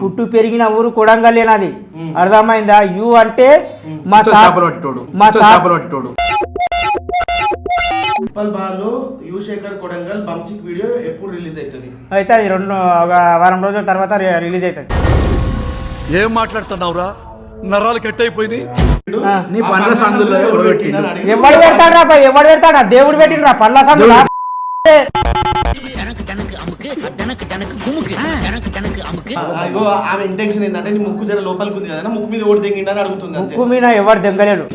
పుట్టు పెరిగిన ఊరు కొడంగల్లే నాది అర్థమైందా? యు అంటే మా చేపలు మా చేపలు పట్టేటోడు. ఉప్పల్ బాలు యు శేఖర్ కొడంగల్ బంచిక్ వీడియో ఎప్పుడు రిలీజ్ అవుతుంది అయితే అది రెండు ఒక వారం రోజుల తర్వాత రిలీజ్ అవుతుంది ఏం మాట్లాడుతున్నావురా? నరాలు కట్ అయిపోయినాయి ఆ. నీ పండ్ల సందులో ఎవడు పెట్టిండు? ఎవడు పెడతాడా దేవుడు పెట్టిండ్రా పళ్ళ సందులా అగో ఆమె ఇంటెన్షన్ ఏంటంటే నీ ముక్కు జర లోపలికి ఉంది కదా ముక్కు మీద ఓడి తెంగిండి అని అడుగుతుంది ముక్కు మీద ఎవరు దెంగలేడు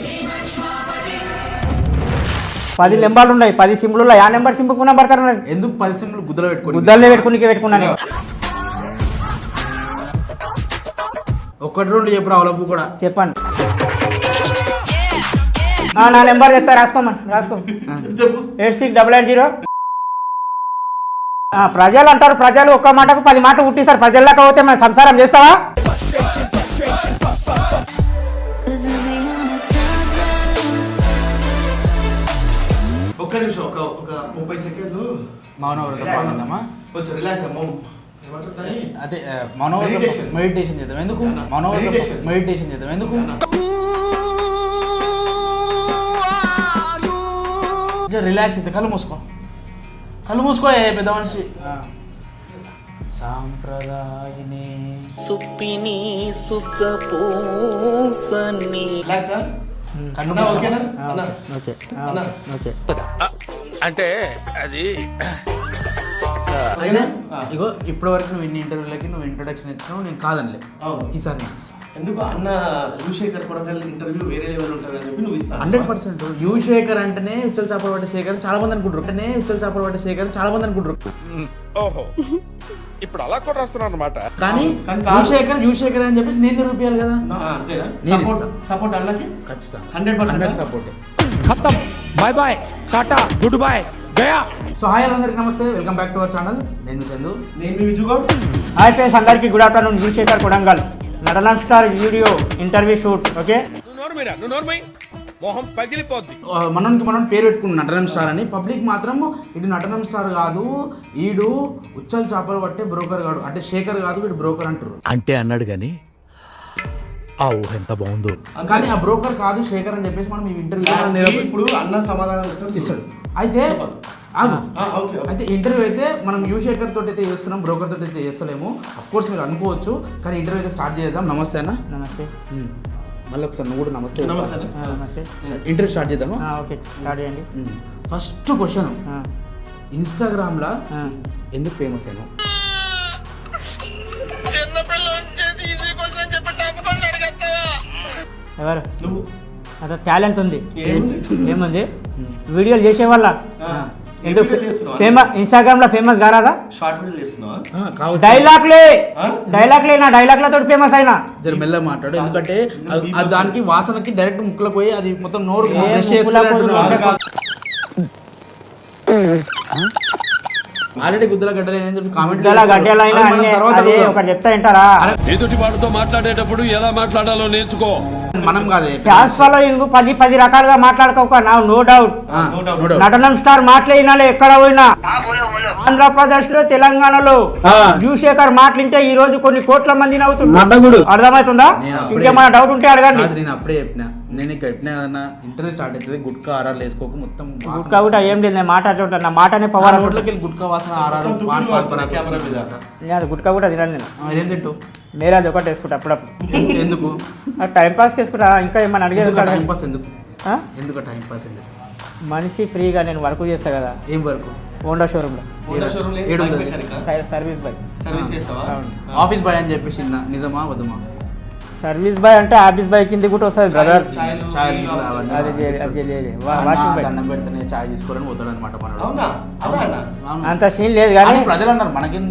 పది నెంబర్లు ఉన్నాయి పది సింపుల్లో ఆ నెంబర్ సింపుల్ కూడా పడతారు ఎందుకు పది సింపుల్ గుద్దలు పెట్టుకుని? గుద్దల్లే పెట్టుకుని పెట్టుకున్నాను నేను. ఒకటి రెండు చెప్పు రావు కూడా. చెప్పండి. నా నెంబర్ చెప్తా రాసుకోమని రాసుకో. Eight six double eight zero. ప్రజలు అంటారు ప్రజలు ఒక్క మాటకు పది మాట పుట్టిస్తారు. ప్రజల్లోకి పోతే మనం సంసారం చేస్తావా? ఒక్క నిమిషం ఒక ఒక ముప్పై సెకండ్లు. మౌనవ్రతం పాడుకుందామా కొంచెం రిలాక్స్ అదే మౌనవ్రతం. మెడిటేషన్ చేద్దాం. ఎందుకు. మౌనవ్రతం మెడిటేషన్ చేద్దాం. ఎందుకు? రిలాక్స్ అయితే కళ్ళు మూసుకో. కళ్ళు మూసుకో పెద్ద మనిషి? సాంప్రదాయనే. సుప్పిని సుఖపోసని. అంటే అది ఇగో ఇప్పటి వరకు నువ్వు ఇన్ని ఇంటర్వ్యూలకి నువ్వు ఇంట్రొడక్షన్ ఇచ్చినావు నేను కాదనిలే. ఈసారి ఎందుకు అన్న యువశేఖర్ కొడంగల్ ఇంటర్వ్యూ వేరే లెవెల్ ఉంటుందని చెప్పి నువ్వు ఇస్తాను హండ్రెడ్ పర్సెంట్. యువశేఖర్ అంటేనే ఉచ్చల చేపలు వాటి శేఖర్ చాలా మంది అనుకుంటారు. అంటేనే ఉచ్చల చేపలు పట్టే శేఖర్ చాలా మంది అనుకుంటారు. ఓహో. ఇప్పుడు అలా కూడా రాస్తున్నాను అనమాట కానీ యువశేఖర్ యువశేఖర్ అని చెప్పేసి నేను నిరూపించాలి కదా? అంతేనా? సపోర్ట్ అన్నకి? ఖచ్చితంగా. హండ్రెడ్ పర్సెంట్ సపోర్ట్ ఖతం. Bye bye Tata. Good bye గయా సో హాయ్ అందరికి నమస్తే. Welcome back to our channel. నేను చందు. నేను హాయ్ ఫ్రెండ్స్ అందరికీ good afternoon. Yuvashekar Kodangal. నటనం star video interview shoot okay? మొహం పగిలిపోద్ది. ఆ, మనోనికి మనం పేరు పెట్టుకున్న నటనం స్టార్ అని. పబ్లిక్ మాత్రం ఇటు నటనం స్టార్ కాదు ఈడు ఉచ్చల్ చేపలు పట్టే బ్రోకర్ కాదు అంటే శేఖర్ కాదు వీడు బ్రోకర్ అంటారు అంటే అన్నాడు గాని ఆ ఊహ ఎంత బాగుందో. కానీ ఆ బ్రోకర్ కాదు శేఖర్ అని చెప్పేసి మనం ఈ ఇంటర్వ్యూ ఇప్పుడు అన్న సమాధానం ఇస్తాడు. అయితే అయితే ఇంటర్వ్యూ అయితే మనం యూ శేఖర్ తోటి అయితే చేస్తున్నాం బ్రోకర్ తోటి అయితే చేస్తలేము. అఫ్ కోర్స్ మీరు అనుకోవచ్చు కానీ ఇంటర్వ్యూ అయితే స్టార్ట్ చేద్దాం. నమస్తే అన్న. నమస్తే. మళ్ళీ ఒకసారి నువ్వు కూడా నమస్తే. నమస్తే ఇంటర్వ్యూ స్టార్ట్ చేద్దామా? ఆ, ఓకే స్టార్ట్ చేయండి. First question. ఇన్స్టాగ్రామ్లో. ఎందుకు ఫేమస్ అయినావు? ఎవరు? నువ్వు. అసలు టాలెంట్ ఉంది. ఏముంది? ఏముంది? వీడియోలు చేసే వాళ్ళ ఆ, ఏం ఎందుకు? ఫేమస్ ఇన్స్టాగ్రామ్లో ఫేమస్ కారాదా షార్ట్ వీడియో చేస్తున్నావా? డైలాగ్లే ఆ? డైలాగ్లే నా డైలాగ్లతో ఫేమస్ అయినా. జర మెల్ల మాట్లాడు. ఎందుకంటే దానికి వాసనకి డైరెక్ట్ ముక్కులకు పోయి అది మొత్తం నోరు బ్రష్ ముక్కులకు చేసుకుని పోదు? కాదు. ఆల్రెడీ గుద్దల గడ్డలు కామెంట్. ఒకటి చెప్తా వింటారా? ఎదుటి వాడితో మాట్లాడేటప్పుడు ఎలా మాట్లాడాలో నేర్చుకో. మనం కాదే. ఫ్యాన్స్ ఫాలోయింగ్ పది పది రకాలుగా మాట్లాడుకోక నా నో డౌట్. నటనం స్టార్ మాట్లాడినాలే ఎక్కడ పోయినా. ఆంధ్రప్రదేశ్లో తెలంగాణలో ఆ. జూశేఖర్ మాట్లాడితే ఈ రోజు కొన్ని కోట్ల మంది నవ్వుతున్నారు. అర్థమవుతుందా? ఇంకేమైనా డౌట్ ఉంటే అడగండి. నేను అప్పుడే చెప్పిన. నేను ఇంకా చెప్పిన కదన్నా ఇంటర్వ్యూ స్టార్ట్ అవుతుంది గుట్కా ఆరాలు వేసుకోక మొత్తం గుట్కా కూడా ఏం లేదు నేను మాట్లాడుతుంటా నా మాటనే పవర్ నోట్లోకి వెళ్ళి గుట్కా వాసన పరాకు కెమెరా మీద. నేను గుట్కా కూడా తినాలి నేను. ఆ, ఏం తింటు మీరే అది ఒకటి వేసుకుంటా అప్పుడప్పుడు. ఎందుకు? టైం పాస్ చేసుకుంటా ఇంకా ఏమైనా అడిగేది? టైం పాస్ ఎందుకు? ఆ? ఎందుకు టైం పాస్ ఎందుకు? మనిషి ఫ్రీగా నేను వర్క్ చేస్తా కదా. ఏం వరకు హోండా షోరూమ్లో. హోండా షోరూమ్ లేదు, ఏడు బైక్ ఉంది. మెకానికా? Service boy. సర్వీస్ చేస్తావా. ఆఫీస్ బాయ్ అని చెప్పేసి. నిజమా వద్దుమా? సర్వీస్ బాయ్ అంటే ఆఫీస్ బాయ్ కింద కూడా వస్తుంది బ్రదర్ చాయ్. దండం పెడితేనే చాయ్ తీసుకోరని పోతాడు అనమాట మనడు. అవునా? అదా అన్న? అవును. అంత సీన్ లేదు అని కానీ ప్రజలు అన్నారు మనకేం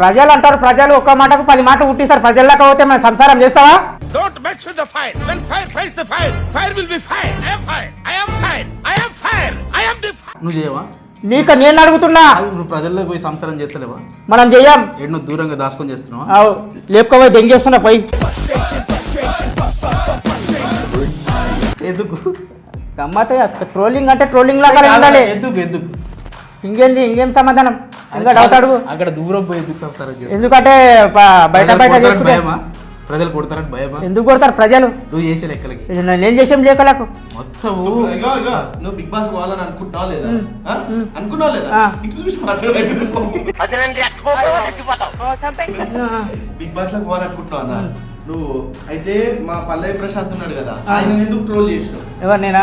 ప్రజలు అంటారు ప్రజలు ఒక్క మాటకు పది మాట పుట్టిస్తారు. ప్రజల్లోకి పోతే మనం సంసారం చేస్తావా? Don't mess with the fire when fire fights the fire fire will be fire I am fire I am fire I am fire I am the నువ్వు చేయవా? నీకు నేను అడుగుతున్నా. నువ్వు ప్రజల్లో పోయి సంసారం చేస్తలేవా? మనం చెయ్యం నువ్వు దూరంగా దాచుకొని చేస్తున్నావా? అవు లేపుకోపోయి దెంగేస్తున్నా పోయి. ఎందుకు? గమ్మత్ ట్రోలింగ్ అంటే ట్రోలింగ్ లాగా ఉండాలి. ఎందుకు ఎందుకు? ఇంకేంది ఇంకేం సమాధానం? ఇంకా డౌట్ అడుగు. అక్కడ దూరం పోయి ఎందుకు సంసారం ఎందుకంటే బయట బయట ప్రజలు కొడతారని భయమా? ఎందుకు కొడతారు ప్రజలు? నువ్వు చేసే లెక్కలకి. నేను చేసాం లేకలకు? మొత్తం ఇగో ఇగో నువ్వు బిగ్ బాస్ పోవాలని అనుకుంటున్నావా లేదా? అనుకున్నావా లేదా? ఆ. ఇటు చూసి మాట్లాడలేదు బిగ్ బాస్లో పోవాలనుకుంటున్నావు అన్న? నువ్వు అయితే మా పల్లవి ప్రశాంత్ ఉన్నాడు కదా ఆయన ఎందుకు ట్రోల్ చేసినావు? ఎవరు నేనా.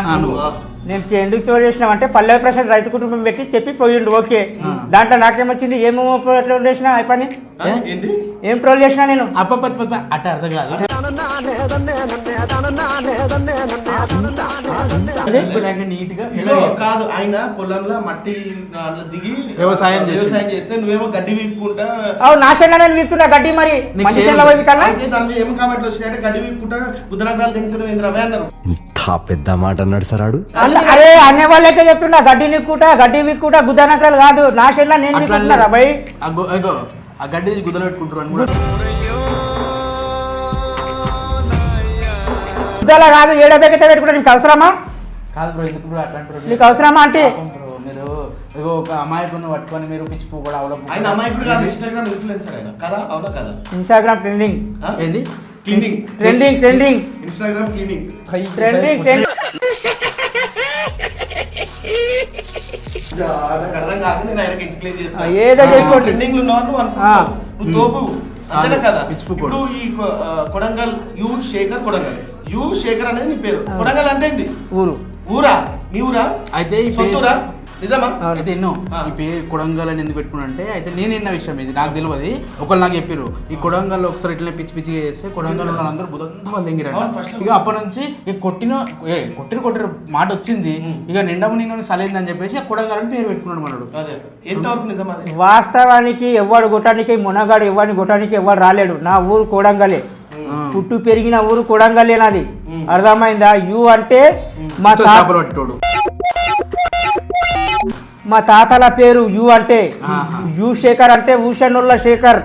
నేను చే- ఎందుకు చోటు చేసినామంటే పల్లె ప్రసాద్ రైతు కుటుంబం పెట్టి చెప్పి పోయిండు ఓకే. దాంట్లో నాకేమొచ్చింది? ఏమేమో ట్రోల్ చేసినా? ఏంది? ఏం ట్రోల్ చేసినా నేను? అప్ప అట్ట అర్థం కాదు. కాదు ఆయన పొలంలో మట్టి దిగి వ్యవసాయం వ్యవసాయం చేస్తే నువ్వేమో గడ్డి వీక్కుంటా అవు నాశనంగా నేను వీక్తున్నా గడ్డి మరి. దాని ఏం కామెంట్లు వచ్చినాయంటే గడ్డి వీక్కుంటా తింటున్నావు అన్నారు ఇంత పెద్ద మాట అన్నాడు సరాడు అరే అనే వాళ్ళైతే చెప్తున్నా గడ్డి నిక్కుట గడ్డి విక్కుట గుద్దనక్కలు కాదు. నేను అట్లా విక్కుంటున్నారా భయ్ అగో అగో ఆ గడ్డి గుద్దలు పెట్టుకుంటారు గుద్దల కాదు ఏడబెక్కతే పెట్టుకుంటా నీకు అవసరమా? కాదు బ్రో ఎందుకు బ్రో అట్లా అంటారు నీకు అవసరమా అంటే మీరు ఇగో ఒక అమాయకుని పట్టుకొని మీరు పిచ్చి పువ్వు కూడా ఆయన అమాయకుడు కాదు ఇన్స్టాగ్రామ్ ఇన్ఫ్లుయెన్సర్ ఆయన. కదా అవునా కదా? Instagram trending? ఏంది? Cleaning trending trending Instagram cleaning trending trending నాకు అర్థం కాక నేను ఆయనకి ఎక్స్ప్లెయిన్ చేస్తాను ఏదో చేసుకోండి. ట్రెండింగ్లో ఉన్నావు నువ్వు ఆ. అనుకుంటావు నువ్వు తోపు. అంతేనా కాదు, ఇప్పుడు. ఈ కొ- ఆ, కొడంగల్ యు శేఖర్ కొడంగల్. యు శేఖర్ అనేది నీ పేరు. కొడంగల్ అంటే ఏంది? ఊరు. ఊరా? మీ ఊరా? అయితే ఈ పేరు సొంతూరా నిజమా. అయితే ఎన్నో. ఈ పేరు కొడంగల్ అని ఎందుకు పెట్టుకున్నా అంటే అయితే నేను విన్న విషయం ఇది నాకు తెలియదు ఒకళ్ళు నాకు చెప్పారు ఈ కొడంగల్ ఒకసారి ఇట్లా పిచ్చి పిచ్చి చేస్తే కొడంగల్ ఉన్న వాళ్ళందరూ బుధంతా వాళ్ళు. ఇక అప్పటి నుంచి ఇక కొట్టిన ఏ కొట్టిన కొట్టిన మాట వచ్చింది. ఇక నిండము నేను సలేంది అని చెప్పేసి ఆ కొడంగల్ అని పేరు పెట్టుకున్నాడు మనడు. వాస్తవానికి ఎవడు కొట్టడానికి మునగాడు ఎవడిని కొట్టడానికి ఎవడు రాలేడు. నా ఊరు కోడంగలే. పుట్టు పెరిగిన ఊరు కోడంగలే నాది. అర్థమైందా? యు అంటే మా ఉచ్చ తా చేపలు పట్టేటోడు. మా తాతల పేరు యు అంటే. యు శేఖర్ అంటే ఊషనుల్ల శేఖర్.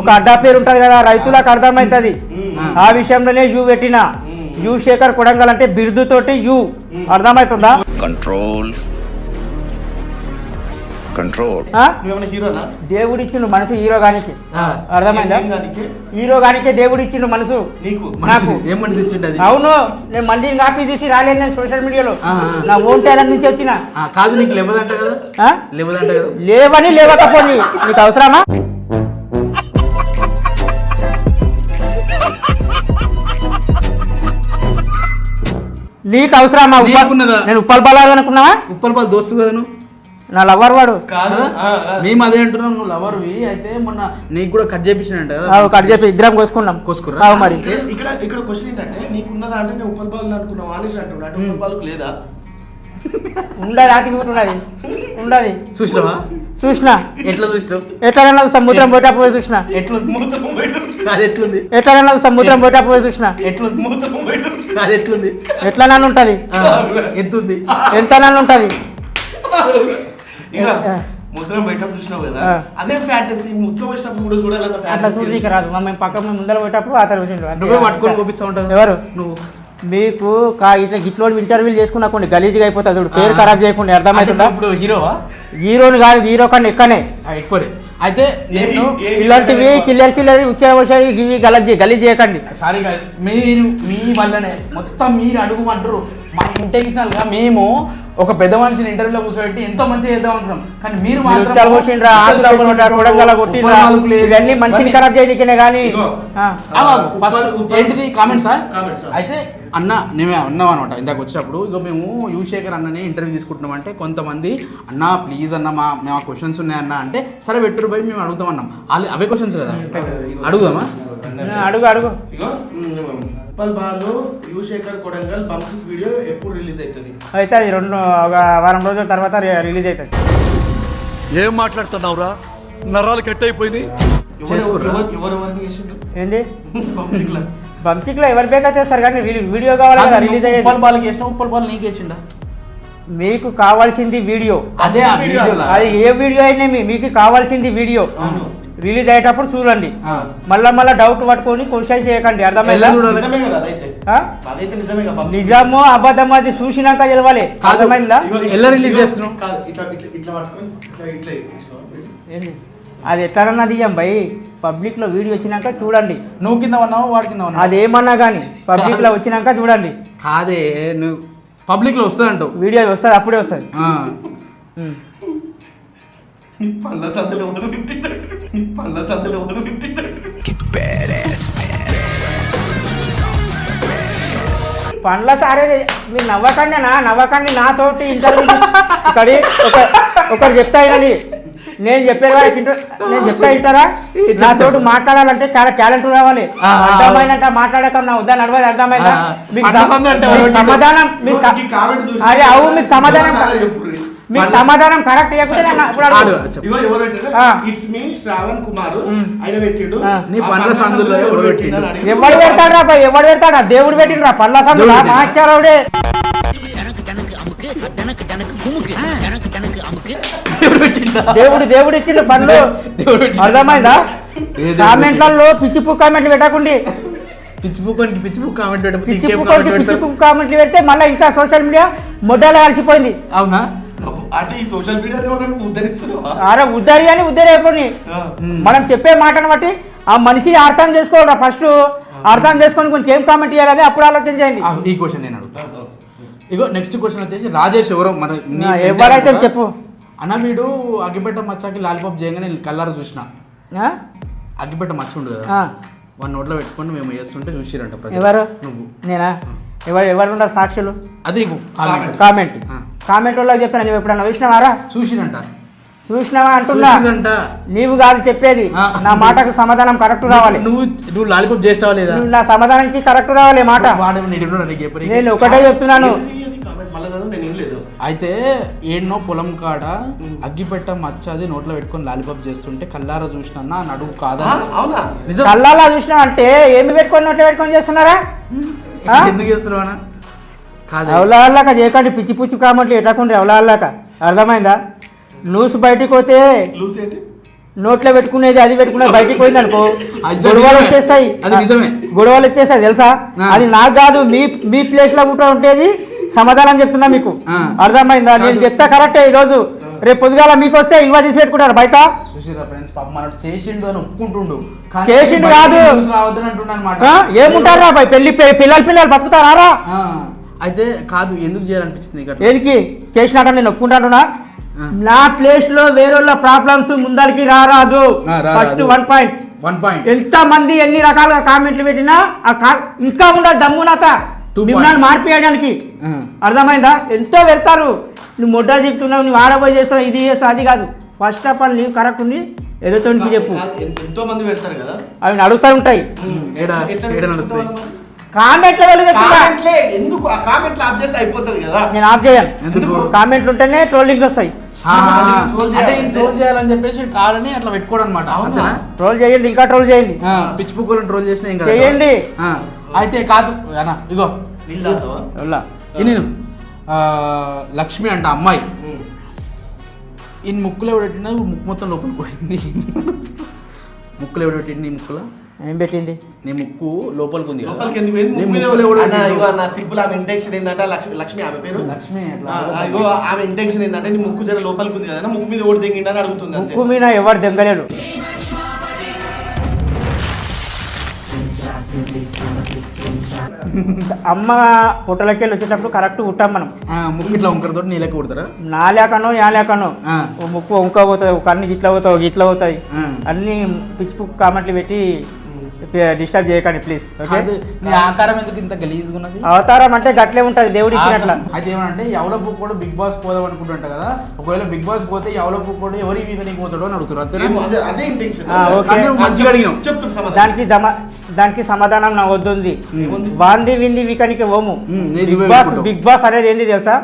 ఒక అడ్డా పేరు ఉంటది కదా రైతులకు అర్థమైతుంది ఉమ్. ఆ విషయంలోనే యు పెట్టిన. యు శేఖర్ కొడంగల్ అంటే బిరుదుతోటి యు అర్థమవుతుందా Control. హీరోనా? దేవుడు ఇచ్చిండు మనసు హీరో గానికి. అర్థమైందా? హీరో గానికే దేవుడు ఇచ్చిండు మనసు. నీకు? మనసు. నాకు. ఏం మనసు ఇచ్చిండు అది? అవును నేను మందిని కాపీ చూసి రాలేదు నేను సోషల్ మీడియాలో. నా ఓన్ టాలెంట్ నుంచి వచ్చిన. ఆ, కాదు నీకు లేవదంట కదా? ఆ? లేవదంట కదా? లేవని లేవకపోని. నీకు అవసరమా? నీకు అవసరమా? నేను ఉప్పల్ బలాలు అనుకున్నావా? ఉప్పల్ పాలు దోస్తు కదా నువ్వు? నా లవ్వర్ వాడు. కాదు. మేము అదే అంటున్నాం నువ్వు లవర్వి అయితే మొన్న నీకు కూడా కట్ చేపించినంట కదా? ఆవు కట్ చెప్పి ఇద్దరం కోసుకున్నాం. కోసుకుర్రా? ఆవు మరి. ఇక్కడ ఇక్కడ క్వశ్చన్ ఏంటంటే నీకున్నదా అంటే నేను ఉప్పల్ పాలు అనుకున్నావు అనేసి అంటున్నా అంటే ఉప్పల్ పాలకు లేదా? ఉండదు? ఆతికి ఉన్నది ఉండదు. చూసినావా? చూసిన. ఎట్లా చూసినావు? ఎట్లా సముద్రం పోయేటప్పుడు చూసిన. ఎట్లా ఎట్లుంది? ఎట్లా సముద్రం పోయేటప్పుడు చూసిన. ఎట్లుంది? మూత్రం బయట అది ఎట్లుంది? ఎట్లా నన్ను ఉంటది. ఆ, ఎంతుంది ఎంత నన్ను ఉంటది. ఇక ఆ. ముద్రం బయట చూసినావు కదా. అదే ఫ్యాంటసీ వచ్చినప్పుడు కూడా అట్లా చూడనీకి రాదు మేము పక్క మేము ముందర పోయేటప్పుడు అతను వచ్చిండు అంతే. నువ్వే పట్టుకొని ఉంటావు. ఎవరు? నువ్వు. మీకు ఇట్లా గిట్లోడు ఇంటర్వ్యూలు చేసుకున్నా కొన్ని గలీజ్గా అయిపోతుంది చూడు. పేరు. ఖరాబ్ చేయకుండా అర్థమవుతుందా? ఇప్పుడు హీరోవా? హీరోని కాదు హీరో కన్నా ఎక్కనే ఎక్కువనే. అయితే నేను ఇలాంటివి చిల్లర చిల్లర ఉచ్చ వచ్చేవి ఇవి గలజ్ గలీజ్ చేయకండి. సారీ మీరు మీ వల్లనే మొత్తం మీరు అడుగుమంటారు. మా ఇంటెన్షనల్గా మేము ఒక పెద్ద మనిషిని ఇంటర్వ్యూలో కూర్చోబెట్టి ఎంతో మంచిగా చేద్దాం అనుకున్నాం. కానీ మీరు. ఆ. ఏంటిది? కామెంట్స్ ఆ. అయితే అన్న మేమే అన్నాం అనమాట. ఇందాక వచ్చినప్పుడు ఇక మేము యువశేఖర్ అన్నని ఇంటర్వ్యూ తీసుకుంటున్నాం అంటే కొంతమంది అన్న ప్లీజ్ అన్న మా మేము క్వశ్చన్స్ ఉన్నాయన్న అంటే సరే పెట్టురు పోయి మేము అడుగుతాం అన్నాం. అవే క్వశ్చన్స్ కదా? అడుగుదామా? అడుగు అడుగు. ఉప్పల్ బాలు యువశేఖర్ కొడంగల్ బంసిక్ వీడియో ఎప్పుడు రిలీజ్ అవుతుంది? అయితే అది రెండు ఒక వారం రోజుల తర్వాత రిలీజ్ అవుతుంది. ఏం మాట్లాడుతున్నావురా? నరాలు కట్ చేసిండు ఏంది? బంసిక్లో బంసిక్లో ఎవరు బేకా చేస్తారు కానీ వీడియో కావాలి కదా రిలీజ్ అయ్యేది. ఉప్పల్ బాల్కి వేసిన ఉప్పల్ బాల్ నీకు వేసిండా మీకు కావాల్సింది వీడియో. అదే ఆ వీడియోలో? అది ఏ వీడియో అయినా మీకు కావాల్సింది వీడియో. రిలీజ్ అయ్యేటప్పుడు చూడండి. మళ్ళా మళ్ళా డౌట్ పట్టుకొని క్వశ్చన్ చేయకండి. అర్థమైందా? నిజమే అబద్ధమో అది చూసినాక తెలవాలి. అర్థమైందా? ఎలా చేస్తున్నావు? ఏంది? అది ఎట్లనన్నా తీయం భయ్ పబ్లిక్లో వీడియో వచ్చినాక చూడండి. నువ్వు కింద ఉన్నావు వాడి కింద ఉన్నావు? అది ఏమన్నా కానీ పబ్లిక్లో వచ్చినాక చూడండి. కాదే నువ్వు పబ్లిక్లో వస్తుంది అంటావు. వీడియో వస్తుంది అప్పుడే వస్తుంది. పళ్ళ సందులో ఎవరు పండ్ల సారే మీరు నవ్వకండి నా నవ్వకండి నాతోటి ఇంటర్వ్యూ ఇక్కడ ఒక ఒకరు చెప్తా నేను చెప్పేది ఇంటర్ నేను చెప్తా వింటారా? నాతోటి మాట్లాడాలంటే చాలా టాలెంట్ ఆ. అర్థమైనట్ట మాట్లాడకన్నా వద్దా నడవదు అర్థమైందా. మీకు? సమాధానం మీకు అరే అవు మీకు సమాధానం. మీకు సమాధానం correct it's me Shravan Kumar ఆయన పెట్టిండు. నీ పండ్ల సందులో ఎవడు పెట్టిండు? ఎవడు పెడతాడు రా ఎవడు పెడతాడు దేవుడు పెట్టిండు రా. పండ్ల సందులో మాస్టరవుడే దేవుడు దేవుడు ఇచ్చిండు పండ్లు. అర్థమైందా? కామెంట్లలో పిచ్చిపు కామెంట్లు పెట్టకుండి. పిచ్చిపు కామెంట్లు పెడితే మళ్ళీ ఇంకా సోషల్ మీడియా మొడ్డలా కలిసిపోయింది అవునా? అంటే ఈ సోషల్ మీడియా ఎవరైనా ఉద్ధరిస్తున్నావా అరే ఉద్దరి అని ఉద్దరి అయిపోయి ఆ. మనం చెప్పే మాటను బట్టి ఆ మనిషి అర్థం చేసుకోవాలి ఫస్ట్ అర్థం చేసుకొని కొంచెం ఏం కామెంట్ చేయాలని అప్పుడు ఆలోచన చేయండి ఈ క్వశ్చన్ నేను అడుగుతా ఇగో నెక్స్ట్ క్వశ్చన్ వచ్చేసి రాజేష్ ఎవరో మన ఎవరైతే. చెప్పు అన్న వీడు అగ్గిపెట్ట మచ్చాకి లాలిపాప్ చేయగానే నేను కల్లారు చూసిన ఆ? అగ్గిపెట్ట మచ్చ ఉండు కదా ఆ. వన్ నోట్లో పెట్టుకొని మేము చేస్తుంటే చూసిరంట ప్రజలు. ఎవరు నువ్వు నేనా ఎవరు ఎవరు ఉన్నారు సాక్షులు అదే. కామెంట్ ఆ. కామెంట్ వాళ్ళకి చెప్తాను నువ్వు ఎప్పుడన్నా చూసినావారా? చూసిరంట చూసినావా అంటున్నా? చూసిరంట నీవు కాదు చెప్పేది. నా మాటకు సమాధానం కరెక్ట్ రావాలి నువ్వు నువ్వు లాలిపాప్ చేస్తావా లేదా? నువ్వు నా సమాధానానికి కరెక్ట్ రావాలి మాట. నేను ఒకటే చెప్తున్నాను. అయితే ఏడ్నో పొలం కాడ అగ్గిపెట్ట మచ్చ అది నోట్లో పెట్టుకొని లాలిపాప్ చేస్తుంటే కల్లారా చూసిన నడువు కాదా? కళ్ళాలా చూసినావు అంటే ఏమి పెట్టుకొని నోట్లో పెట్టుకొని చేస్తున్నారా? ఎందుకు చేస్తున్నావా కాదు. ఎవలాళ్ళక చేయకండి పిచ్చి పిచ్చి కామెంట్లు ఎట్టకుండా ఎవలాళ్ళక. అర్థమైందా? న్యూస్ బయటికి పోతే లూస్ ఏంటి? నోట్లో పెట్టుకునేది అది పెట్టుకునేది బయటికి పోయింది అనుకో గొడవలు. వచ్చేస్తాయి. అది నిజమే. గొడవలు వచ్చేస్తాయి తెలుసా. అది నాకు కాదు మీ మీ ప్లేస్లో కూడా ఉండేది సమాధానం చెప్తున్నా మీకు. అర్థమైందా? నేను. చెప్తా కరెక్టే ఈ రోజు రేపు పొద్దుగాల మీకు వస్తే ఇల్వా తీసి పెట్టుకుంటారు బయట. ఫ్రెండ్స్ పాప చేసిండు అని ఒప్పుకుంటుండు. చేసిండు కాదు. ఏముంటారా బాయ్ పెళ్ళి పిల్లలు పిల్లలు బతుకుతారా అయితే కాదు ఎందుకు అట్లా? దేనికి? చేసినాక నేను ఒప్పుకుంటానున్నా. నా ప్లేస్లో వేరే ప్రాబ్లమ్స్ ముందరికి రారాదు. First one point one point ఎంత మంది ఎన్ని రకాలుగా కామెంట్లు పెట్టినా ఆ కా- ఇంకా ఉండదు దమ్మునాత మిమ్మల్ని. మార్పియడానికి అర్థమైందా? ఎంతో పెడతారు నువ్వు మొడ్డా చెప్తున్నావు నువ్వు ఆడబోయి చేస్తావు ఇది చేస్తావు అది కాదు. ఫస్ట్ ఆఫ్ ఆల్ నీవు కరెక్ట్ ఉంది. ఎదుటోనికి చెప్పు. ఎంతో మంది పెడతారు కదా. అవి నడుస్తూ ఉంటాయి. కామెంట్ల ఎందుకు? ఆ కామెంట్లు ఆఫ్ చేస్తే అయిపోతుంది కదా. నేను ఆఫ్ చేయను. ఎందుకు? కామెంట్లు ఉంటేనే ట్రోలింగ్స్ వస్తాయి. ఆ, ట్రోల్ అంటే చేయాలంటే? ట్రోల్ చేయాలని చెప్పేసి కావాలని అట్లా పెట్టుకోవడం అనమాట అవునా? ట్రోల్ చేయండి ఇంకా ట్రోల్ చేయండి. పిచ్చి పుక్కులను ట్రోల్ చేసిన కాదు. చేయండి. అయితే కాదు అన్న ఇగో. నేను ఆ, లక్ష్మి అంట అమ్మాయి. ఉమ్. ఈ ముక్కులు ఎవడెట్టినా ముక్కు మొత్తం లోపలికి పోయింది. ముక్కులు ఎవడెట్టింది నీ ముక్కులో? ఏం పెట్టింది నీ ముక్కు లోపలికి ఉంది. లోపలికి ఎందుకు పోయింది? నీ ముక్కు మీద ముక్కులో అన్న, ఎవడెట్టిండు? ఇగో అన్న సింపుల్ ఆమె ఇంటెన్షన్ ఏంటంటే లక్ష్మి లక్ష్మి ఆమె పేరు లక్ష్మి ఎట్లా ఆ, ఆ, ఇగో ఆమె ఇంటెన్షన్ ఏంటంటే నీ ముక్కు జర లోపలికి ఉంది కదా ముక్కు మీద ఓడి దింగిండని అడుగుతుంది అంతే ముక్కు మీద ఎవరు దెంగలేడు అమ్మ పుట్టలకి వెళ్ళి వచ్చేటప్పుడు కరెక్ట్ ఉంటాం మనం ఆ, ముక్కు ఇట్లా వంకరతో నీ లెక్క కొడతారా నా లేకనో యా లేకనో ఆ. ఓ ముక్కు వంక పోతుంది ఒక కన్ను ఇట్లా పోతావు ఇట్లా పోతాయి ఆ. అన్ని పిచ్చి పుక్కు కామెంట్లు పెట్టి డిస్టర్బ్ చేయకండి ప్లీజ్ ఓకే నీ ఆకారం ఎందుకు ఇంత గలీజ్గా ఉన్నది? అవతారం అంటే గట్లే ఉంటుంది దేవుడు ఇచ్చినట్ల. అయితే ఏమంటే ఎవలపు కూడా బిగ్ బాస్ పోదాం అనుకుంటుంట కదా. ఒకవేళ బిగ్ బాస్ పోతే ఎవలపు కూడా ఎవరి వీకనికి పోతాడో అని అడుగుతారు నువ్వు మంచిగా దానికి దానికి సమాధానం నా వద్దుంది? వాంది వింది వీకనికి ఓము. Bigg Boss. బిగ్ బాస్ అనేది ఏంది తెలుసా?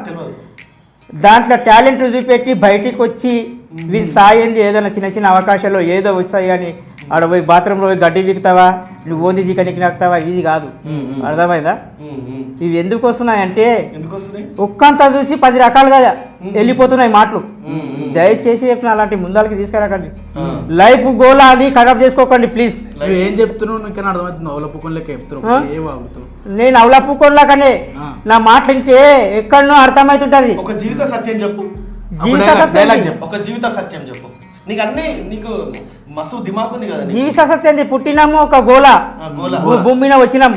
దాంట్లో టాలెంట్ చూపెట్టి బయటికి వచ్చి వీళ్ళు సాయింది ఏదైనా చిన్న చిన్న అవకాశాలు ఏదో వస్తాయి కానీ ఆడ పోయి బాత్రూంలో పోయి గడ్డి వీకుతావా నువ్వు ఓంది చికెన్కి నాకుతావా ఇది కాదు. అర్థమైందా. ఇవి ఎందుకు వస్తున్నాయి అంటే ఎందుకు వస్తున్నాయి ఒక్కంతా చూసి పది రకాలుగా వెళ్ళిపోతున్నాయి మాటలు. దయచేసి చెప్పిన అలాంటి ముందలకి తీసుకురాకండి. లైఫ్ గోల్ అది ఖరాబ్ చేసుకోకండి ప్లీజ్. ఏం చెప్తున్నావు? నీకు అర్థమవుతుంది? నేను అవలప్పుకోలాకనే. నా మాటలు వింటే ఎక్కడనో అర్థమవుతుంటది. ఒక జీవిత సత్యం చెప్పు. జీవిత సత్యం ఒక జీవిత సత్యం చెప్పు. నీకు అన్ని నీకు మస్తు దిమాగ్ ఉంది కదా నీకు. జీవి సత్యంది పుట్టినాము ఒక గోల భూమి మీద వచ్చినాం.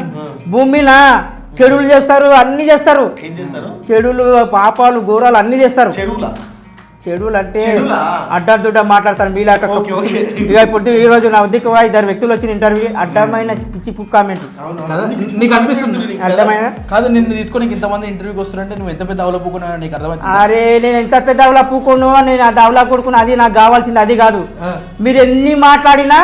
భూమి మీద చెడులు చేస్తారు అన్ని చేస్తారు. ఏం చేస్తారు? చెడులు పాపాలు ఘోరాలు అన్ని చేస్తారు. చెరువులా? చెడులు? అంటే? అడ్డడ్డుడ్డ మాట్లాడతారు మీలాక ఓకే, ఓకే. ఇక ఇప్పుడు ఈ రోజు నా ఉద్దికి ఇద్దరు వ్యక్తులు వచ్చిన ఇంటర్వ్యూ అడ్డమైన పిచ్చి పుక్ కామెంట్. నీకు అనిపిస్తుంది. అర్థమైనా కాదు నిన్ను తీసుకొని ఇంతమంది ఇంటర్వ్యూకి వస్తారంటే నువ్వు ఎంత పెద్ద అవలపుకున్నా నీకు అర్థమవుతుంది? అరే నేను ఎంత పెద్ద అవలా పూకోను నేను అది అవలా కొడుకును అది నాకు కావాల్సింది అది కాదు. మీరు ఎన్ని మాట్లాడినా.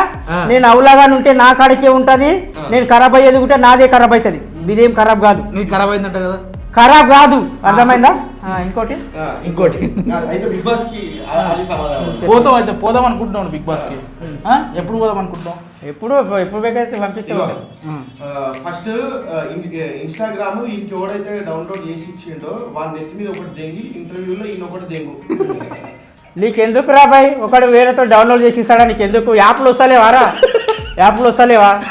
నేను అవలాగా ఉంటే నా కాడికే ఉంటది నేను ఖరాబ్ అయ్యేది ఉంటే నాదే ఖరాబ్ అవుతుంది. మీదేం ఖరాబ్ కాదు. నీకు ఖరాబ్ అయిందంట కదా? ఖరాబ్ కాదు. అర్థమైందా? ఆ, ఇంకోటి? ఇంకోటి. ఆ, అయితే బిగ్ బాస్కి ఆ- అది సమాధానం. పోతావు అయితే పోదాం అనుకుంటున్నావు బిగ్ బాస్కి? ఎప్పుడు పోదాం అనుకుంటున్నావు ఎప్పుడు ఎప్పుడు బేకైతే పంపిస్తే. ఫస్ట్ ఇన్స్టాగ్రామ్ ఈయనకి ఎవడైతే డౌన్లోడ్ చేసి ఇచ్చిండో వాడి నెత్తి మీద ఒకటి దెంగి ఇంటర్వ్యూలో ఈయన ఒకటి దెంగు. నీకెందుకు రా బాయ్? ఒకడు వేరేతో డౌన్లోడ్ చేసి ఇస్తాడా? నీకెందుకు? యాప్లు వస్తలేవారా? యాప్లు వస్తలేవా?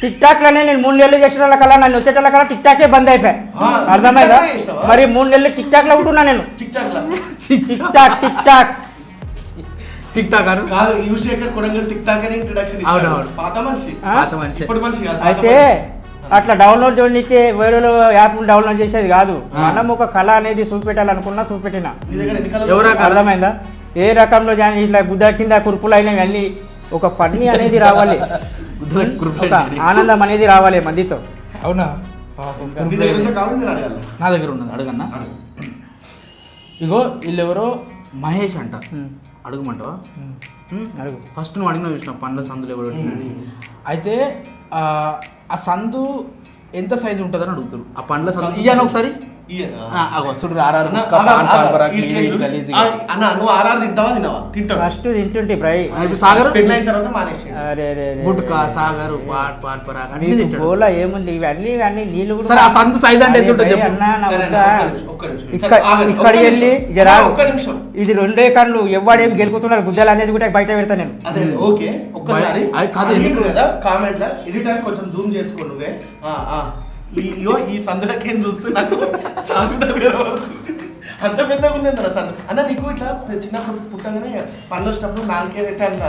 టిక్ టాక్లోనే నేను మూడు నెలలు చేసిన వాళ్ళకల్లా నన్ను వచ్చేటోళ్ళ కల్లా టిక్ టాకే బంద్ అయిపోయా. అర్థమైందా? టిక్ టాకే? మరి మూడు నెలలు టిక్ టాక్లో ఉంటున్నా నేను. లా TikTok TikTok TikTok అను కాదు యువశేఖర్ కొడంగల్ టిక్ టాక్ అని ఇంట్రడక్షన్ అవును, అవును. పాత మనిషి? పాత మనిషి. ఇప్పుడు మనిషి కాదు అయితే. అట్లా డౌన్లోడ్ చేయడానికి వేరే యాప్ డౌన్లోడ్ చేసేది కాదు. మనం ఒక కళ అనేది చూపెట్టాలనుకున్నా చూపెట్టినా? అర్థమైందా? ఏ రకంలో ఇట్లా గుద్ద కింద కురుపులు అయినవి అన్ని ఒక ఫన్నీ అనేది రావాలి. ఆనందం అనేది రావాలి మందితో. అవునా? నీ దగ్గర ఉన్నది అడగన్నా? ఇగో వీళ్ళెవరో? మహేష్ అంట. అడుగుమంటావా? అడుగు. ఫస్ట్ నువ్వు అడిగిన చూసిన పండ్ల సందులు ఎవరు. అయితే ఆ, ఆ సందు ఎంత సైజు ఉంటుందని అడుగుతారు ఆ పండ్ల సందు ఇయ్యాను ఒకసారి. చూడు ఆర్ఆర్ అన్న, ముక్క అన్న, పాన్ పాన్ అన్న, పరాక్ ఇటు లీలి చూడు. గలీజ్ ఆ, అన్న నువ్వు ఆర్ఆర్ తింటావా తినవా తింటావు ఫస్ట్ తింటుంటే బ్రై ఇప్పుడు సాగర్ పెళ్ళి అయిన తర్వాత మానేసి అరే అరే అరే. గుట్కా సాగర్ పాన్ పాన్ పరాక్ అన్ని మీకు తింటాడు గోల ఏముంది ఇవన్నీ ఇవన్నీ నీళ్ళు కూడా సరే, ఆ అంటే ఎంత ఉంటుంది చెప్పు. అన్నా. ఇక్కడ. వెళ్ళి జరా అన్న, ఒక్క నిమిషం ఇది రెండే కళ్ళు ఎవడేం గెలుపుతున్నారు గుద్దలు అనేది కూడా బయట పెడతా నేను అదే ఓకే ఒక్కసారి అది కాదు, అడిగిండు ఎందుకు? కదా కామెంట్లో ఎడిటర్ కొంచెం జూమ్ చేసుకో నువ్వే ఆ, ఆ. ఈ ఇగో ఈ సందులకేం చూస్తే నాకు చాలు అంత పెద్దగా ఉంది అంటారా సందు. అన్న నీకు ఇట్లా చిన్నప్పుడు పుట్టగానే పనులు వచ్చినప్పుడు నాలుగే అట్లా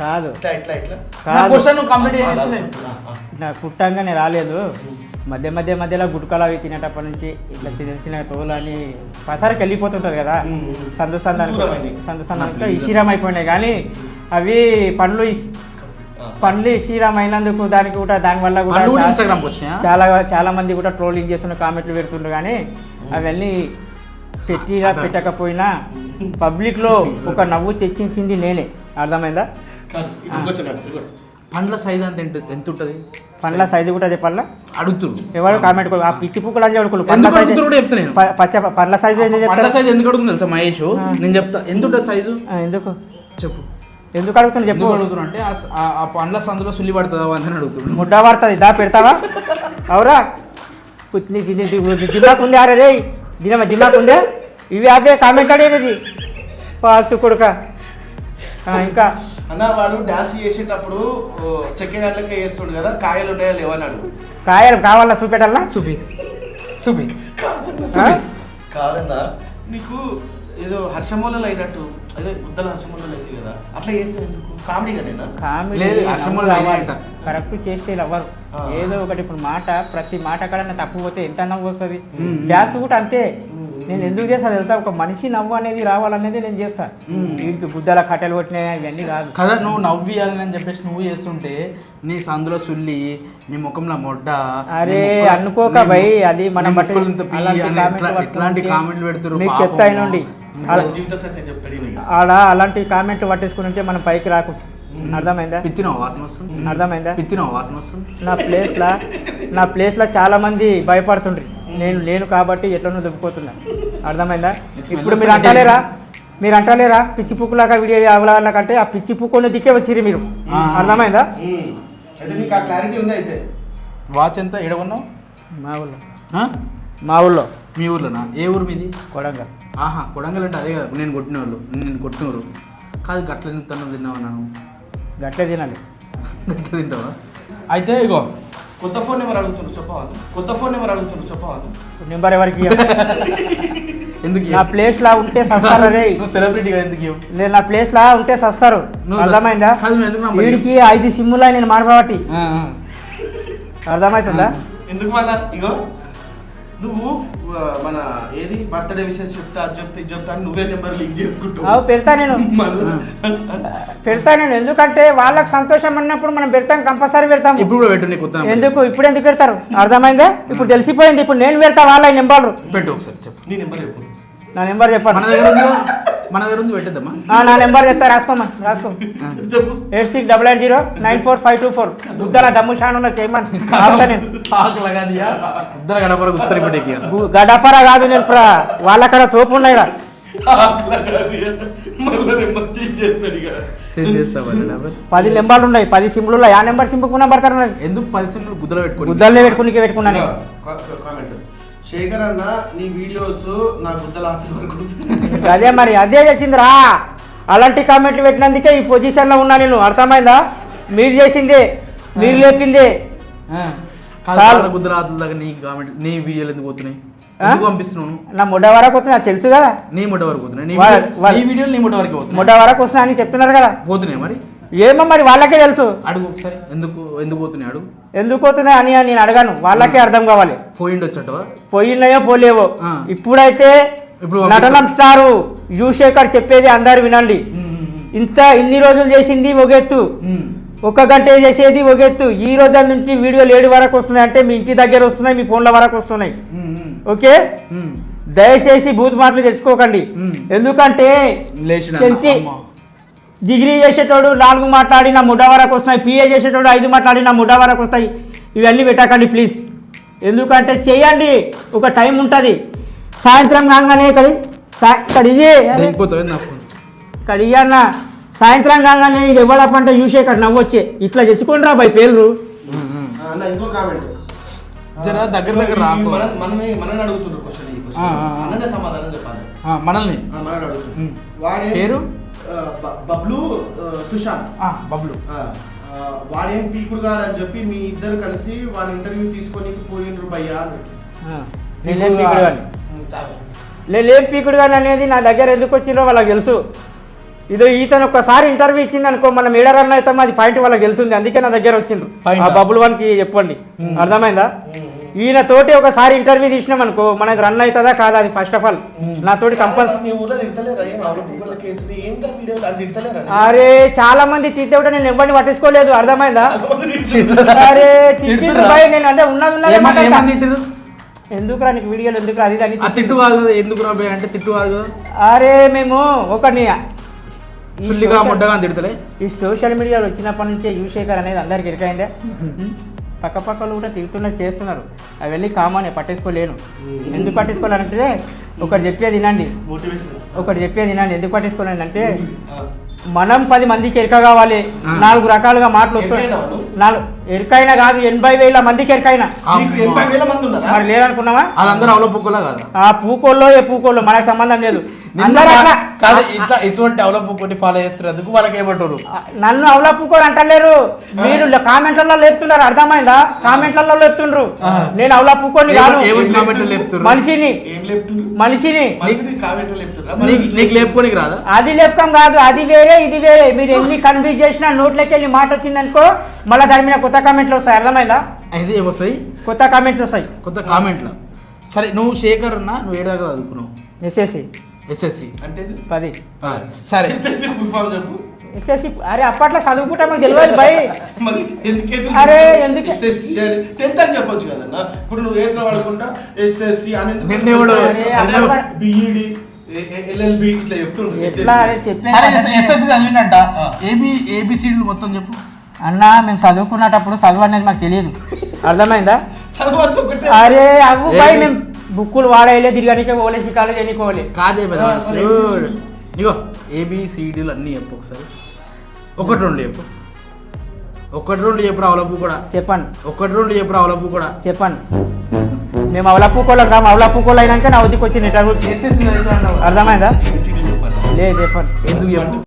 కాదు. ఇట్లా క్వశ్చన్ కంప్లీట్ పుట్టంగానే రాలేదు. మధ్య మధ్య మధ్యలో గుట్కలు అవి తినేటప్పటి నుంచి ఇట్లా చిన్న చిన్న తోలు అని పసరికి వెళ్ళిపోతుంటది కదా. సందు సందు అనుకో దూరమైనవి. సందు సందు నా అనుకో ప్లీజ్. ఇషిరం అయిపోయినాయి కానీ అవి పండ్లు పండ్లు ఇషిరం అయినందుకు దానికి కూడా దానివల్ల కూడా పండ్లు కూడా చాలా-? చాలా మంది కూడా ట్రోలింగ్ చేస్తున్న కామెంట్లు పెడుతుండ్రు కానీ అవన్నీ పెట్టిగా. పెట్టకపోయినా పబ్లిక్లో ఒక నవ్వు తెచ్చించింది నేనే. అర్థమైందా. పండ్ల సైజ్ అంత ఎంత ఉంటుంది? పండ్ల సైజు కూడా చెప్పాలా? అడుగుతురు ఎవరు కామెంట్ ఆ పిచ్చి పుక్కులు అని అడుగులు పండ్ల సైజు కూడా చెప్తా నేను. ప- పచ్చ పండ్ల సైజు పండ్ల సైజ్ ఎందుకు అడుగుతుంది తెలుసా మహేష్. నేను చెప్తా. ఎంత ఉంటుంది సైజు ఎందుకు? చెప్పు. ఎందుకు అడుగుతున్నా చెప్పు. ఎందుకు అడుగుతున్నా అంటే ఆ పండ్ల సందులో సుల్లి పడుతుందా అని అడుగుతున్నాడు ముడ్డ పడుతుంది దా పెడతావా? అవురా. దిమాకు ఉంది అరే రే దినమ దిమాకు ఉందే? ఇవి అదే కామెంట్ అడేది ఫాల్తు కొడుక. ఇంకా. అన్న వాడు డాన్స్ చేసేటప్పుడు ఓ, చెక్క గంటలకే చేస్తుండు కదా కాయలు ఉన్నాయా లేవని అడుగు. కాయలు కావాలా చూపెట్టాలా? సుబి. సుబి. ఆ? కాదన్నా నీకు ఏదో హర్షమూలలు అయినట్టు అదే బుద్ధల హర్షమూలలు అయితే కదా. అట్లా చేస్తే ఎందుకు? కామెడీ కదేనా కామెడీ లేదు, అయినాయంట. కరెక్ట్ చేస్తే అవ్వరు ఆ. ఏదో ఒకటి ఇప్పుడు మాట ప్రతి మాట కన్నా తప్పు పోతే ఎంత నవ్వు వస్తుంది? మ్మ్. డ్యాన్స్ కూడా అంతే. మ్మ్. నేను ఎందుకు చేస్తాను తెలుసా? ఒక మనిషి నవ్వు అనేది రావాలనేది నేను చేస్తాను వీటికి బుద్ధల కట్టెలు కొట్టినాయి ఇవన్నీ కాదు. కదా నువ్వు నవ్వియాలని అని చెప్పేసి నువ్వు చేస్తుంటే నీ సందులో సుల్లి నీ ముఖంలో మొడ్డ అరే అనుకోక భయ్ అది మనం బట్టి అలాంటి పట్టుకుంటే ఇట్లాంటి కామెంట్లు పెడుతురు మీకు పాపం. చెప్తా నుండి జీవిత సత్యం చెప్తాడు. ఆడ అలాంటి కామెంట్ పట్టేసుకుని ఉంటే మనం పైకి రాకు. అర్థమైందా? పిత్తినో వాసన వస్తుంది. అర్థమైందా? పిత్తినో వాసన వస్తుంది. నా ప్లేస్లో నా ప్లేస్లో చాలా మంది భయపడుతుండ్రి. నేను లేను కాబట్టి ఎట్లనో దుబ్బిపోతున్నా. అర్థమైందా? ఇప్పుడు మీరు. అంటలేరా? మీరు అంటలేరా? పిచ్చి పుక్కులాగా వీడియో అవలాగా కంటే ఆ పిచ్చి పుక్కుని దిక్కే వచ్చిరు మీరు. అర్థమైందా? ఉమ్. అయితే నీకు ఆ క్లారిటీ ఉంది అయితే? వాచ్ ఎంత? ఎడగొన్నావు మా ఊళ్ళో? మా ఊళ్ళో. మీ ఊర్లోనా? ఏ ఊరు మీది? కొడంగా ఆహా కొడంగల్ అంటే అదే కదా నేను కొట్టిన వాళ్ళు నేను కొట్టిన ఊరు కాదు గట్ల తింటాను తిన్నావా నన్ను? గట్లే తినాలి. గట్ల తింటావా? అయితే ఇగో కొత్త ఫోన్ నెంబర్ అడుగుతుండ్రు చెప్పవాలి కొత్త ఫోన్ నెంబర్ అడుగుతుండ్రు చెప్పవాలి నెంబర్ ఎవరికి. ఎందుకు నా ప్లేస్ లా ఉంటే సస్తారు రే? నువ్వు సెలబ్రిటీగా ఎందుకు? నేను నా ప్లేస్ లా ఉంటే సస్తారు. అర్థమైందా? వీడికి ఐదు సిమ్ములా నేను మారబట్టి. అర్థమవుతుందా? ఎందుకు మళ్ళా ఇగో నువ్వు మన ఏది? బర్త్డే విషయం చెప్తా అది చెప్తా ఇది చెప్తా అని నువ్వే నెంబర్ లింక్ చేసుకుంటావు. పెడతా నేను. పెడతా నేను. ఎందుకంటే వాళ్ళకి సంతోషం అన్నప్పుడు మనం పెడతాం కంపల్సరీ పెడతాం. ఇప్పుడు పెట్టు నీకు ఎందుకు? ఇప్పుడు ఎందుకు పెడతారు? అర్థమైందా? ఇప్పుడు తెలిసిపోయింది. ఇప్పుడు నేను పెడతా వాళ్ళ నెంబర్లు. పెట్టు ఒకసారి చెప్పు. నీ నెంబర్ చెప్పు. నా నెంబర్ మన చెప్పండి మన దగ్గర ఉంది పెట్టేద్దామా? ఆ, నా నెంబర్ చెప్తా రాసుకోమా రాసుకో. చెప్పు eight six double eight zero nine four five two four. బుద్ధల దమ్ము షాన్ ఉన్న చేయమని ఆపుతా నేను. ఆకు లగాదియా ఇద్దరు గడపరకు వస్తారు ఇప్పుడు ఇక. గు- గడపర కాదు నేను ప్ర- వాళ్ళక్కడ తోపు ఉన్నాయి. మళ్ళీ నెంబర్ చేంజ్ చేస్తాడు ఇక. చేంజ్? పది నెంబర్లు ఉన్నాయి పది ఉన్నాయి. ఆ నెంబర్ సిమ్కు నెంబర్ తర ఎందుకు పది సెంట్లు గుద్దలో పెట్టుకోండి గుద్దలే పెట్టుకుని పెట్టుకున్నా నేను కామెంట్. శేఖర్ అన్న నీ వీడియోస్ నా గుద్దల వరకు. అదే మరి అదే చేసిందిరా. అలాంటి కామెంట్లు పెట్టినందుకే ఈ పొజిషన్లో ఉన్నా నేను. అర్థమైందా? మీరు చేసిందే మీరు లేపిందే. గుద్దల ఆతుల దగ్గర నీ కామెంట్ నీ వీడియోలు ఎందుకు పోతున్నాయి? నా ముడ్డ వరకు వస్తుంది నాకు తెలుసు కదా. నీ ముడ్డ వరకు నీ వీడియోలు నీ ముడ్డ వరకు ముడ్డ వరకు వస్తున్నా అని చెప్తున్నారు కదా. పోతున్నాయి మరి? ఏమో మరి వాళ్ళకే తెలుసు. అడుగు ఒకసారి. ఎందుకు ఎందుకు పోతున్నాయి? అడుగు. ఎందుకు పోతున్నాయి అని నేను అడగాను. వాళ్ళకే అర్థం కావాలి. పోయిండి వచ్చటవా పోయినాయో పోలేవో. ఇప్పుడైతే ఇప్పుడు నటనం స్టారు. యువశేఖర్ చెప్పేది అందరు వినండి. ఇంత ఇన్ని రోజులు చేసింది ఒక ఎత్తు. ఒక గంట చేసేది? ఒక ఎత్తు. ఈ రోజు నుంచి వీడియోలు ఏడు వరకు వస్తున్నాయి అంటే మీ ఇంటి దగ్గర వస్తున్నాయి మీ ఫోన్ల వరకు వస్తున్నాయి. ఓకే? దయచేసి బూత్ మాటలు తెచ్చుకోకండి. ఎందుకంటే. డిగ్రీ చేసేటోడు నాలుగు మాట్లాడి నా ముడ్డ వరకు వస్తున్నాయి పిఏ చేసేటోడు ఐదు మాట్లాడి నా ముడ్డ వరకు వస్తాయి. ఇవన్నీ పెట్టకండి ప్లీజ్. ఎందుకంటే చేయండి ఒక టైం ఉంటుంది. సాయంత్రం కాగానే ఇక్కడ సా- ఇక్కడ ఇది ఇక్కడ అన్న. సాయంత్రం కాగానే ఇది ఎవడప్పంటే చూసే ఇక్కడ నవ్వొచ్చే. ఇట్లా తెచ్చుకోండి రా బై పేర్లు. అన్న ఇంకో కామెంట్ జర దగ్గర దగ్గర రాకు. మన- మనని మనని అడుగుతున్నారు క్వశ్చన్ ఈ అన్ననే సమాధానం చెప్పాలి. ఆ, మనల్ని? ఆ, మనని అడుగుతున్నారు. వాడే పేరు? బబ్లు సుశాంత్. ఆ, బబ్లు. వాడేం పీకుడు కాదు అని చెప్పి మీ ఇద్దరు కలిసి వాడి ఇంటర్వ్యూ తీసుకొని పోయినరు భయ్యా అని. నేనేం పీకుడు కానీ అనేది నా దగ్గర ఎందుకు వచ్చిందో వాళ్ళకి తెలుసు. ఇదో ఈతను ఒక్కసారి ఇంటర్వ్యూ ఇచ్చింది అనుకో మనం ఏడ రన్ అవుతాం అది పాయింట్ వాళ్ళకి తెలుస్తుంది అందుకే నా దగ్గర వచ్చిండ్రు. Point ఆ? బబుల్ వన్కి చెప్పండి. అర్థమైందా? ఈయన తోటి ఒకసారి ఇంటర్వ్యూ తీసినాం అనుకో మనకి రన్ అవుతుందా కాదా అది ఫస్ట్ ఆఫ్ ఆల్ నా తోటి కంపల్సరీ అరే చాలా మంది తిట్టే కూడా నేను ఎవరిని పట్టించుకోలేదు. అర్థమైందా? అరే తిట్టిండ్రు భయ్, నేను అంటే ఉన్నది ఉన్నదే తిట్టిరు ఎందుకురా నీకు వీడియోలు ఎందుకు అది ఇది అని ఆ తిట్టు కాదు ఎందుకు రాబోయే అంటే తిట్టు కాదు? అరే మేము ఒకని ఈ సుల్లిగా social- ముడ్డగా తిడతలే. ఈ సోషల్ మీడియాలో వచ్చినప్పటి నుంచే యువశేఖర్ అనేది అందరికి ఎరికైందే పక్క పక్కలు కూడా తిరుగుతున్నట్టు చేస్తున్నారు. అవన్నీ కామన్ పట్టించుకోలేను. ఎందుకు పట్టించుకోవాలంటే ఒకటి చెప్పేది వినండి ఒకటి చెప్పేది వినండి ఎందుకు పట్టించుకోలేను అంటే మనం పది మందికి ఎరక కావాలి. నాలుగు రకాలుగా మాటలు వస్తున్నాయి. వాళ్ళు? నాలుగు ఎరికైనా కాదు ఎనభై వేల మందికి ఎరికైనా. ఎనభై వేల మంది ఉన్నారా? మరి లేదనుకున్నావా? వాళ్ళందరూ అవలో కదా? ఆ పూకోల్లో ఏ పూకోల్లో? మనకు సంబంధం లేదు. నిన్ను అందరూ అట్లా కాదు ఇట్లా ఇటువంటి అవలో పుక్కుని ఫాలో చేస్తున్నందుకు వాళ్ళకి ఏమంటారు నన్ను అవలా పూకోని అంటలేరు. మీరు కామెంట్లలో లేపుతున్నారు. అర్థమైందా? కామెంట్లలో లేపుతుండ్రు. నేను అవలా పూకోని కాదు? మనిషిని. మనిషిని. నీకు లేపుకోనికి రాదా? అది లేపకం కాదు. అది వేరే ఇది వేరే. మీరు ఎన్ని కన్ఫ్యూజ్ చేసినా నోట్లోకి వెళ్ళి మాట వచ్చిందనుకో మళ్ళీ దాని మీద కొత్త కామెంట్లు వస్తాయి అర్థమైందా? అయితే ఏమొస్తాయి కొత్త కామెంట్స్ వస్తాయి. కొత్త కామెంట్లో. సరే నువ్వు శేఖర్ అన్నా నువ్వు ఏడాగా చదువుకున్నావు. ఎస్ఎస్సి ఎస్ఎస్సి అంటే పది. సరే. ఎస్ఎస్సి ఫుల్ ఫామ్ చెప్పు. ఎస్ఎస్సి అరే అప్పట్లో చదువుకుంటా మాకు తెలియదు భయ్. మరి ఎందుకైతే అరే, ఎందుకు? ఎస్ఎస్సి అని టెన్త్ అని చెప్పొచ్చు కదన్న. ఇప్పుడు నువ్వు ఎట్లా వాడుకుంటా ఎస్ఎస్సి అని ఎందుకు బిఈడి ఎల్ఎల్బి ఇట్లా చెప్తుండ్రు ఎస్ఎస్సి చదివిండంట. ఏబి ఏబిసిడీలు మొత్తం చెప్పు. అన్న మేము చదువుకున్నప్పుడు చదువు అనేది మాకు తెలియదు. అర్థమైందా? అరే అవ్వు? మేము బుక్కులు వాడేయలే తిరగనికే పోలే కాలేజ్ ఎన్నుకోవాలి కాదే? ఇగో ఏబిసిడీలు అన్నీ చెప్పు ఒకసారి. ఒకటి రెండు చెప్పు. ఒకటి రెండు చెప్పు అవలపు కూడా. చెప్పండి. ఒకటి రెండు చెప్పు అవలపు కూడా. చెప్పండి. మేము అవలప్పుకోలేం రాము అవలప్పుకోలు అయినాక నా ఉద్దికి వచ్చింది ఇంటర్వ్యూకి అర్థమైందా. లేదు చెప్పండి. ఎందుకు చెప్పు